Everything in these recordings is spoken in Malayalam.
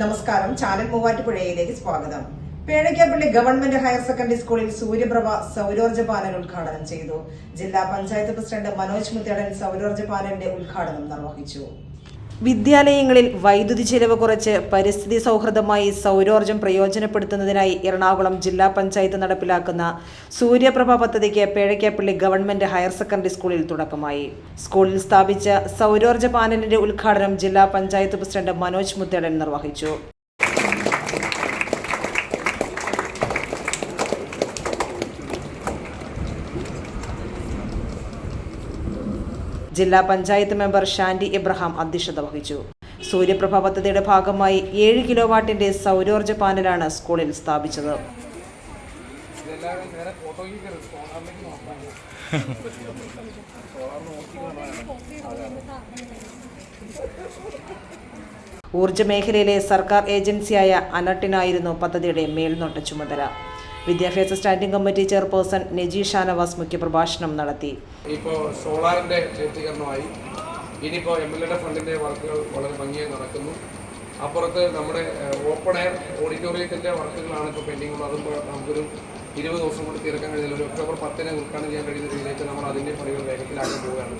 നമസ്കാരം. ചാനൽ മൂവാറ്റുപുഴയിലേക്ക് സ്വാഗതം. പേഴയ്ക്കാപ്പള്ളി ഗവൺമെന്റ് ഹയർ സെക്കൻഡറി സ്കൂളിൽ സൂര്യപ്രഭ സൗരോർജ പാനൽ ഉദ്ഘാടനം ചെയ്തു. ജില്ലാ പഞ്ചായത്ത് പ്രസിഡന്റ് മനോജ് മുത്തേടൻ സൗരോർജ പാനലിന്റെ ഉദ്ഘാടനം നിർവഹിച്ചു. വിദ്യാലയങ്ങളിൽ വൈദ്യുതി ചെലവ് കുറച്ച് പരിസ്ഥിതി സൗഹൃദമായി സൗരോർജം പ്രയോജനപ്പെടുത്തുന്നതിനായി എറണാകുളം ജില്ലാ പഞ്ചായത്ത് നടപ്പിലാക്കുന്ന സൂര്യപ്രഭ പദ്ധതിക്ക് പേഴയ്ക്കാപ്പള്ളി ഗവൺമെന്റ് ഹയർ സെക്കൻഡറി സ്കൂളിൽ തുടക്കമായി. സ്കൂളിൽ സ്ഥാപിച്ച സൗരോർജ പാനലിന്റെ ഉദ്ഘാടനം ജില്ലാ പഞ്ചായത്ത് പ്രസിഡന്റ് മനോജ് മുത്തേടൻ നിർവഹിച്ചു. ജില്ലാ പഞ്ചായത്ത് മെമ്പർ ഷാൻഡി എബ്രഹാം അധ്യക്ഷത വഹിച്ചു. സൂര്യപ്രഭ പദ്ധതിയുടെ ഭാഗമായി ഏഴ് കിലോ വാട്ടിന്റെ സൗരോർജ പാനലാണ് സ്കൂളിൽ സ്ഥാപിച്ചത്. ഊർജ മേഖലയിലെ സർക്കാർ ഏജൻസിയായ അനർട്ടിനായിരുന്നു പദ്ധതിയുടെ മേൽനോട്ട ചുമതല. വിദ്യാഭ്യാസ standing committee chairperson Neji Shanavas മുഖ്യപ്രഭാഷണം നടത്തി. ഇപ്പോൾ സോളാറിന്റെ ശൈത്യീകരണമായി ഇനിയിപ്പോൾ എം എൽ എയുടെ ഫണ്ടിന്റെ വർക്കുകൾ വളരെ ഭംഗിയായി നടക്കുന്നു. അപ്പുറത്ത് നമ്മുടെ ഓപ്പൺ എയർ ഓഡിറ്റോറിയത്തിന്റെ വർക്കുകളാണ് ഇപ്പോൾ പെൻഡിങ് ഉള്ളത് അതും നമുക്കൊരു ഇരുപത് ദിവസം കൊണ്ട് തീർക്കാൻ കഴിയുന്നില്ല ഒരു ഒക്ടോബർ പത്തിന് ഉദ്ഘാടനം ചെയ്യാൻ കഴിയുന്ന രീതിയിലേക്ക് നമ്മൾ അതിന്റെ പണികൾ വേഗത്തിലാക്കാൻ പോവുകയാണ്.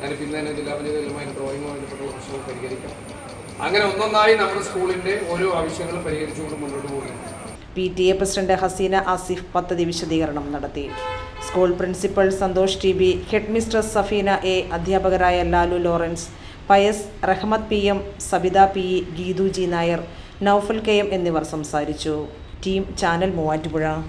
ഞാനിപ്പോൾ ഇന്ന് തന്നെ ജില്ലാ പഞ്ചായത്തിലുമായി ഡ്രോയിങ്ങുമായി ബന്ധപ്പെട്ടുള്ള പ്രശ്നങ്ങൾ പരിഹരിക്കാം. അങ്ങനെ ഒന്നൊന്നായി നമ്മുടെ സ്കൂളിന്റെ ഓരോ ആവശ്യങ്ങളും പരിഹരിച്ചുകൊണ്ട് മുന്നോട്ട് പോകുന്നു. P T A president Haseena Asif പദ്ധതി വിശദീകരണം നടത്തി. School principal Santhosh T B head mistress Safeena A അധ്യാപകരായ Lalu Lawrence Pius Rahmath P M Sabitha P E Geethu G Nair Noufal K M എന്നിവർ സംസാരിച്ചു. Team channel Muvattupuzha.